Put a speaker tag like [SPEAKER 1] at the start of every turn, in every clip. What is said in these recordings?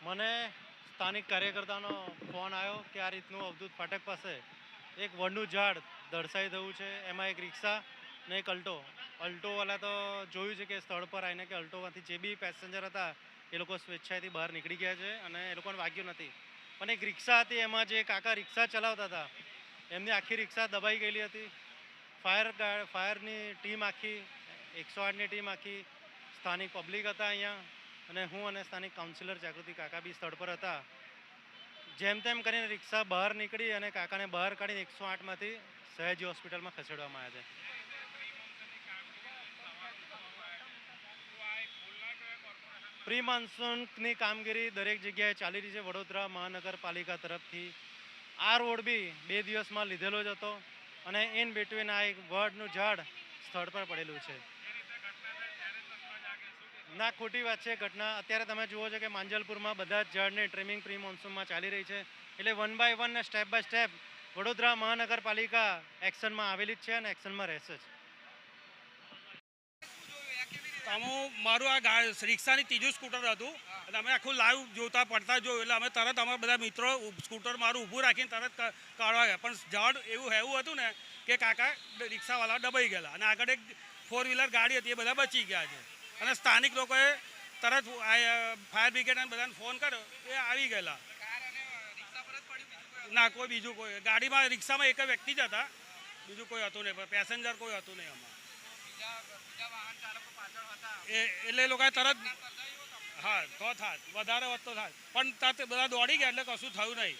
[SPEAKER 1] મને સ્થાનિક કાર્યકર્તાનો ફોન આવ્યો કે આ રીતનું અવધૂત ફાટક પાસે એક વડનું ઝાડ દર્શાઈ થયું છે. એમાં એક રિક્ષા ને એક અલ્ટો. અલ્ટોવાલા તો જોયું છે કે સ્થળ પર આવીને કે અલ્ટોમાંથી જે બી પેસેન્જર હતા એ લોકો સ્વેચ્છાએથી બહાર નીકળી ગયા છે અને એ લોકોને વાગ્યું નથી. પણ એક રિક્ષા હતી, એમાં જે કાકા રિક્ષા ચલાવતા હતા, એમની આખી રિક્ષા દબાઈ ગયેલી હતી. ફાયર ફાયરની ટીમ આખી, એકસો આઠની ટીમ આખી, સ્થાનિક પબ્લિક હતા અહીંયા. અને હું અને સ્થાનિક કાઉન્સિલર જાગૃતિ કાકા બી સ્થળ પર હતા. જેમ તેમ કરીને રિક્ષા બહાર નીકળી અને કાકાને બહાર કાઢીને એકસો આઠમાંથી સહેજી હોસ્પિટલમાં ખસેડવામાં આવ્યા છે. પ્રી મોન્સૂનની કામગીરી દરેક જગ્યાએ ચાલી રહી છે. વડોદરા મહાનગરપાલિકા તરફથી આ રોડ બી બે દિવસમાં લીધેલો જ હતો અને ઇન બિટવીન આ એક વડનું ઝાડ સ્થળ પર પડેલું છે. ના, ખોટી વાત છે. ઘટના, અત્યારે તમે જુઓ છો કે માંજલપુરમાં બધા જ ઝાડની ટ્રીમિંગ પ્રી મોન્સૂનમાં ચાલી રહી છે. એટલે વન બાય વન ને સ્ટેપ બાય સ્ટેપ વડોદરા મહાનગરપાલિકા એક્શનમાં આવેલી જ છે અને એક્શનમાં રહેશે જ.
[SPEAKER 2] આમાં મારું આ રિક્ષાની ત્રીજું સ્કૂટર હતું. અને અમે આખું લાઈવ જોતા, પડતા જોયું. એટલે અમે તરત અમારા બધા મિત્રો સ્કૂટર મારું ઊભું રાખીને તરત કાઢવા ગયા. પણ ઝાડ એવું હેવું હતું ને કે કાકા, રિક્ષાવાળા દબાઈ ગયેલા. અને આગળ એક ફોર વ્હીલર ગાડી હતી, એ બધા બચી ગયા છે. અને સ્થાનિક લોકોએ તરત ફાયર બ્રિગેડ અને બધાને ફોન કર્યો. એ આવી ગયેલા. ના, કોઈ બીજું કોઈ. ગાડીમાં, રિક્ષામાં એક વ્યક્તિ જ હતા. બીજું કોઈ હતું નહીં. પેસેન્જર કોઈ હતું નહીં આમાં. એ, એટલે એ લોકોએ તરત હા, તો થાત વધારે વધતો થાય. પણ તરત બધા દોડી ગયા એટલે કશું થયું નહીં.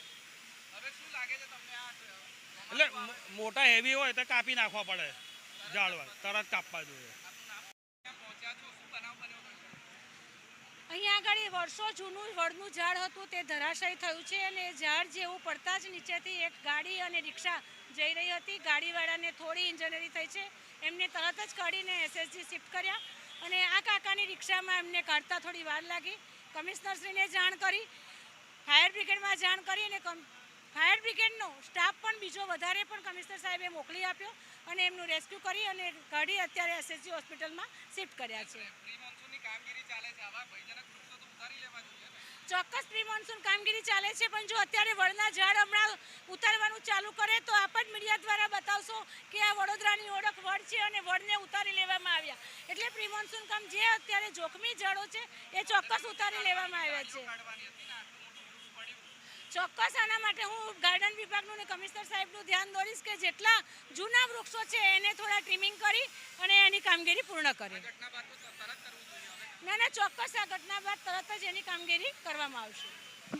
[SPEAKER 2] એટલે મોટા હેવી હોય તો કાપી નાખવા પડે. ઝાડવા. તરત કાપવા જોઈએ
[SPEAKER 3] અહીંયા આગળ વર્ષો જૂનું વડનું ઝાડ હતું, તે ધરાશય થયું છે અને ઝાડ જેવું પડતા જ નીચેથી એક ગાડી અને રિક્ષા જઈ રહી હતી. ગાડીવાળાને થોડી ઇન્જનરી થઈ છે. એમને તરત જ કાઢીને એસએસજી શિફ્ટ કર્યા અને આ કાકાની રિક્ષામાં એમને કાઢતા થોડી વાર લાગી. કમિશનરશ્રીને જાણ કરી, ફાયર બ્રિગેડમાં જાણ કરી અને ફાયર બ્રિગેડનો સ્ટાફ પણ બીજો વધારે પણ કમિશનર સાહેબે મોકલી આપ્યો અને એમનું રેસ્ક્યુ કરી અને કાઢી અત્યારે એસએસજી હોસ્પિટલમાં શિફ્ટ કર્યા છે. ચોક્કસ પ્રી મોન્સૂન કામગીરી ચાલે છે, પણ જો અત્યારે વડના ઝાડ હમણાં ઉતારવાનું ચાલુ કરે તો આપ જ મીડિયા દ્વારા બતાવશો કે આ વડોદરાની ઓળખ વડ છે અને વડને ઉતારી લેવામાં આવ્યા. એટલે પ્રી મોન્સૂન કામ જે અત્યારે જોખમી ઝાડો છે, એ ચોક્કસ ઉતારી લેવામાં આવ્યા છે. ચોક્કસ આના માટે હું ગાર્ડન વિભાગનું ને કમિશનર સાહેબનું ધ્યાન દોરીશ કે જેટલા જૂના વૃક્ષો છે એને થોડા ટ્રીમિંગ કરી અને એની કામગીરી પૂર્ણ કરે. ના ના ચોક્કસ આ ઘટના બાદ તરત જ એની કામગીરી કરવામાં આવશે.